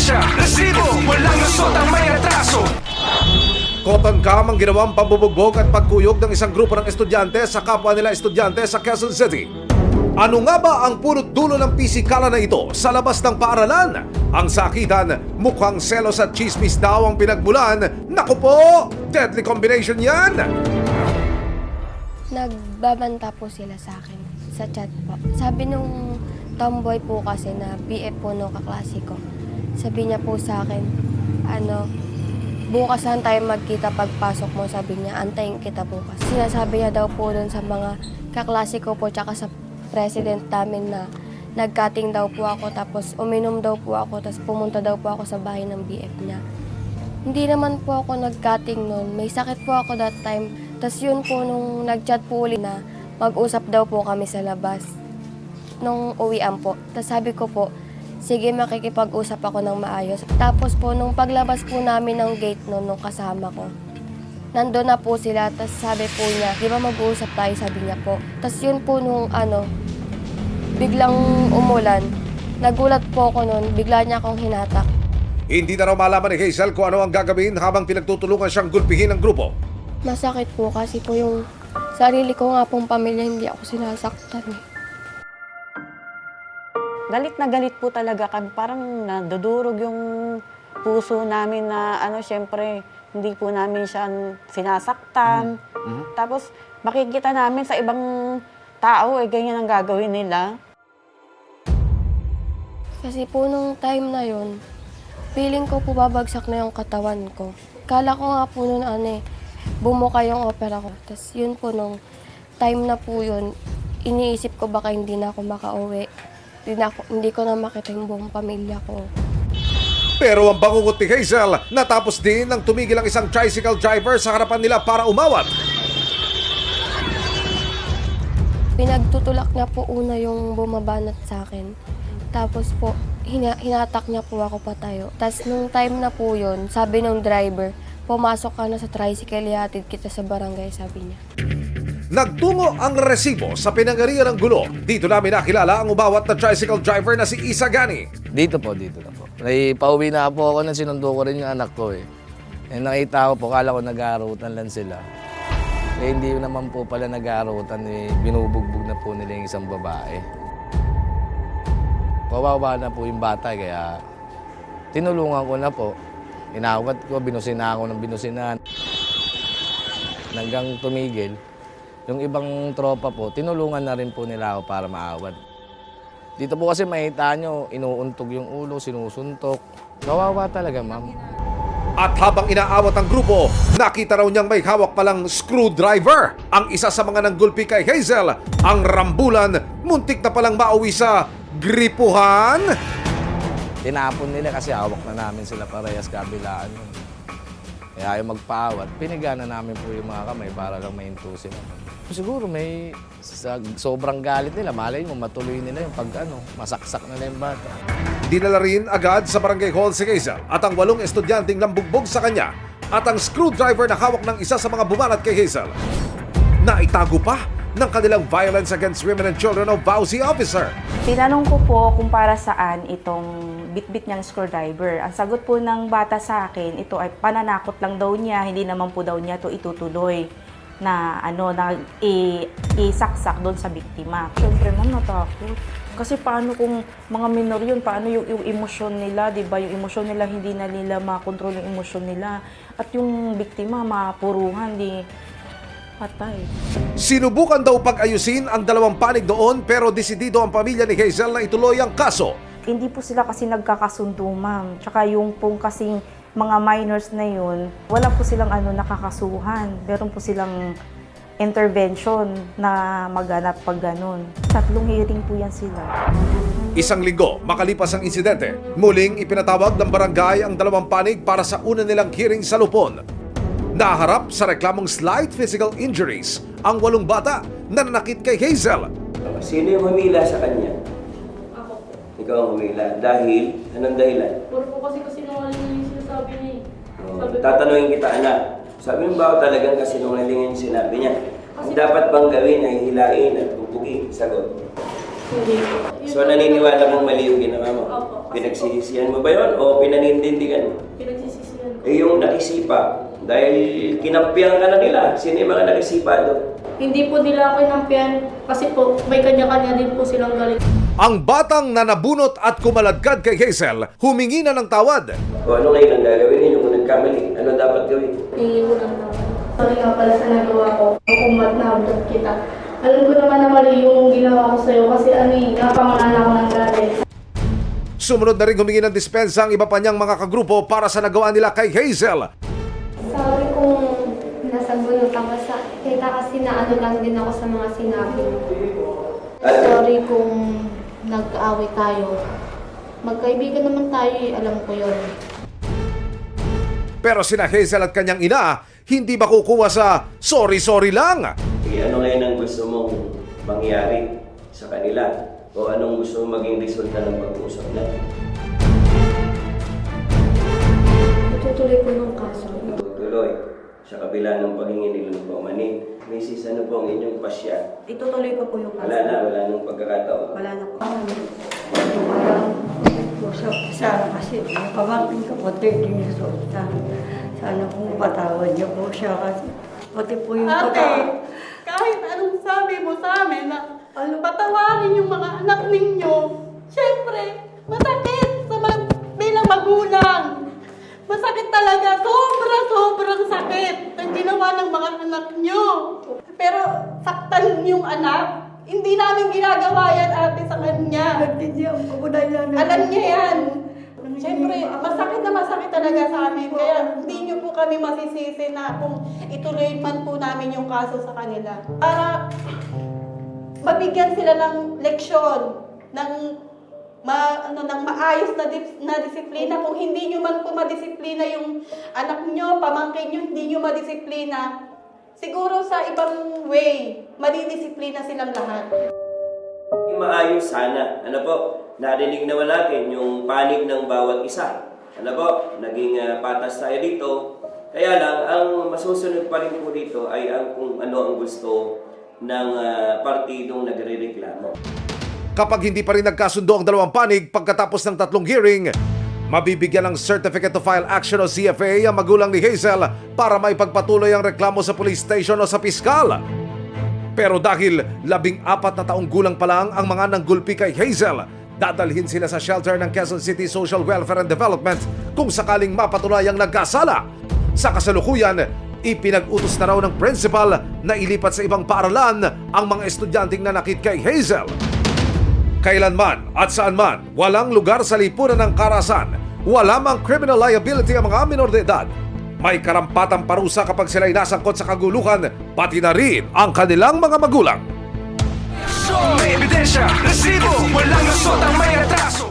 ebidensya Resibo, walang lusot ang may atraso Kotangkam ang ginawang pambubugbog at pagkuyog ng isang grupo ng estudyante sa kapwa nila estudyante sa Quezon City. Ano nga ba ang punot dulo ng pisikala na ito sa labas ng paaralan? Ang sakitan, mukhang selos at chismis daw ang pinagmulan. Naku po! Deadly combination yan! Nagbabanta po sila sa akin sa chat po. Sabi nung tomboy po kasi na BF po nung kaklase ko. Sabi niya po sa akin, ano, bukas saan tayo magkita pagpasok mo, sabi niya, antayin kita bukas. Sinasabi niya daw po doon sa mga kaklase ko po, tsaka sa president namin na nagkating daw po ako, tapos uminom daw po ako, tapos pumunta daw po ako sa bahay ng BF niya. Hindi naman po ako nagkating noon. May sakit po ako that time. Tapos yun po nung nag-chat po ulit na mag-usap daw po kami sa labas nung uwian po. Tapos sabi ko po, sige makikipag-usap ako ng maayos. Tapos po nung paglabas po namin ng gate noon nung kasama ko, nandun na po sila. Tapos sabi po niya, di ba mag-uusap tayo, sabi niya po. Tapos yun po nung ano, biglang umulan. Nagulat po ako noon, bigla niya akong hinatak. Hindi na raw malaman ni Hazel kung ano ang gagawin habang pinagtutulungan siyang gulpihin ng grupo. Masakit po kasi po yung sarili ko nga pong pamilya hindi ako sinasaktan. eh. Galit na galit po talaga kami. Parang nadudurog yung puso namin na ano, syempre, hindi po namin siya sinasaktan. Tapos makikita namin sa ibang tao, eh, ganyan ang gagawin nila. Kasi po nung time na yun, feeling ko po babagsak na yung katawan ko. Kala ko nga po nun ano eh, bumuka yung opera ko. Tapos yun po nung time na po yun, iniisip ko baka hindi na ako makauwi. Hindi, na ako, hindi ko na makita yung buong pamilya ko. Pero ang bangungot ni Hazel, natapos din nang tumigil ang isang tricycle driver sa harapan nila para umawat. Pinagtutulak niya po una yung bumabanat sa akin. Tapos po, hina- hinatak niya po ako patayo. Tapos nung time na po yun, sabi nung driver, pumasok ka na sa tricycle, ihatid kita sa barangay, sabi niya. Nagtungo ang resibo sa pinangarian ng gulo. Dito namin nakilala ang umawat na tricycle driver na si Isa Gani. Dito po, dito na po. May pauwi na po ako nang sinundo ko rin yung anak ko eh. Eh nakita ko po, kala ko nag-aarutan lang sila. Eh hindi naman po pala nag-aarutan eh. Binubugbog na po nila yung isang babae. Kawawa na po yung bata kaya tinulungan ko na po. Inawat ko, binusina ako ng binusinan. Hanggang tumigil. Yung ibang tropa po, tinulungan na rin po nila ako para maawat. Dito po kasi makita nyo, inuuntog yung ulo, sinusuntok. Kawawa talaga, ma'am. At habang inaawat ang grupo, nakita raw niyang may hawak palang screwdriver. Ang isa sa mga nanggulpi kay Hazel, ang rambulan, muntik na palang mauwi sa gripuhan. Tinapon nila kasi hawak na namin sila parehas kabilaan. Kaya ayaw magpaawat, pinigana namin po yung mga kamay para lang mainto sila. Siguro may sa, sobrang galit nila, malay mo matuloy nila yung pag ano, masaksak na yung bata. Dinala rin agad sa barangay hall si Hazel at ang walong estudyanteng lambugbog sa kanya at ang screwdriver na hawak ng isa sa mga bumanat kay Hazel. Naitago pa ng kanilang Violence Against Women and Children o VAUSI officer. Tinanong ko po kung para saan itong bitbit niyang screwdriver. Ang sagot po ng bata sa akin, ito ay pananakot lang daw niya, hindi naman po daw niya to itutuloy na ano na i- isaksak doon sa biktima. Siyempre ma'am natakot. Kasi paano kung mga minor yun, paano yung, yung emosyon nila, di ba? Yung emosyon nila, hindi na nila makontrol yung emosyon nila. At yung biktima, mapuruhan, di patay. Sinubukan daw pag-ayusin ang dalawang panig doon pero desidido ang pamilya ni Hazel na ituloy ang kaso. hindi po sila kasi nagkakasundo, ma'am. Tsaka yung pong kasing mga minors na yun, wala po silang ano nakakasuhan. Meron po silang intervention na maganap pag ganun. Tatlong hearing po yan sila. Isang linggo makalipas ang insidente, muling ipinatawag ng barangay ang dalawang panig para sa una nilang hearing sa Lupon. Naharap sa reklamong slight physical injuries ang walong bata na nanakit kay Hazel. Sino yung humila sa kanya? Ako Ikaw ang humila. Dahil? Anong dahilan? Puro po kasi kasi sinungaling yung sinasabi niya eh. Oh, Sabi tatanungin kita, anak. Sabi mo ba talagang kasinungaling yung sinabi niya? Ang dapat bang gawin ay hilain at bubugin? Sagot. Hindi po. So naniniwala mong mali yung ginawa mo? Opo. Pinagsisisihan mo ba yun o pinanintindigan mo? Pinagsisisihan ko. Eh yung nakisipa, dahil kinampihan ka na nila, sino yung mga nakisipa doon? Hindi po nila ako inampian kasi po may kanya-kanya din po silang galing. Ang batang na nabunot at kumaladkad kay Hazel, humingi na ng tawad. O ano ngayon ang gagawin ninyo kung nagkamali? Ano dapat gawin? Hingi ko ng tawad. Sorry nga pala sa nagawa ko. Kung mat nahabot kita. Alam ko naman na mali yung ginawa ko sa'yo kasi ano eh, napangalan ako ng galing. Sumunod na rin humingi ng dispensa ang iba pa niyang mga kagrupo para sa nagawa nila kay Hazel. Sorry kung nasa bunutan ka sa... Kita kasi na ano lang din ako sa mga sinabi mo. Sorry kung nag-away tayo. Magkaibigan naman tayo eh, alam ko yun. Pero sina Hazel at kanyang ina, hindi ba kukuha sa sorry-sorry lang? eh, ano ngayon ang gusto mong mangyari sa kanila? O anong gusto mong maging resulta ng pag-uusap na? Itutuloy ko ng kaso. Tutuloy sa kabila ng paghingi nila ng paumanin. Mrs. ano po ang inyong pasya? Itutuloy ko po yung Wala na, wala nang pagkakataon. Wala na po. Usap sana kasi yung pamangkin ko po 13 years old na. Sana po patawad niyo po siya kasi pati po yung Ate, pata- kahit anong sabi mo sa amin na ano, patawarin yung mga anak ninyo, syempre, masakit sa mga, bilang magulang. Masakit talaga, sobra-sobrang sakit ang ginawa ng mga anak nyo. Pero saktan yung anak, hindi namin ginagawa yan ate sa kanya. Nagtidiyan ko na yan. Alam niya yan. Siyempre, masakit na masakit talaga sa amin. Kaya hindi niyo po kami masisisi na kung ituloy man po namin yung kaso sa kanila. Para mabigyan sila ng leksyon, ng ma, ano, ng maayos na, dip, na disiplina. Kung hindi nyo man po madisiplina yung anak nyo, pamangkin nyo, hindi nyo madisiplina, siguro sa ibang way, madidisiplina silang lahat. Maayos sana. Ano po, narinig naman natin yung panig ng bawat isa. Ano po, naging ah, patas tayo dito. Kaya lang, ang masusunod pa rin po dito ay ang kung ano ang gusto ng ah, partidong nagre-reklamo. Kapag hindi pa rin nagkasundo ang dalawang panig pagkatapos ng tatlong hearing, mabibigyan ng Certificate to File Action o CFA ang magulang ni Hazel para maipagpatuloy ang reklamo sa police station o sa piskal. Pero dahil labing apat na taong gulang pa lang ang mga nanggulpi kay Hazel, dadalhin sila sa shelter ng Quezon City Social Welfare and Development kung sakaling mapatunayang nagkasala. Sa kasalukuyan, ipinag-utos na raw ng principal na ilipat sa ibang paaralan ang mga estudyanteng nanakit kay Hazel. Kailanman at saanman, walang lugar sa lipunan ng karasan, wala mang criminal liability ang mga minor de edad. May karampatang parusa kapag sila inasangkot sa kaguluhan, pati na rin ang kanilang mga magulang. May ebidensya, resibo, walang lusot ang may atraso.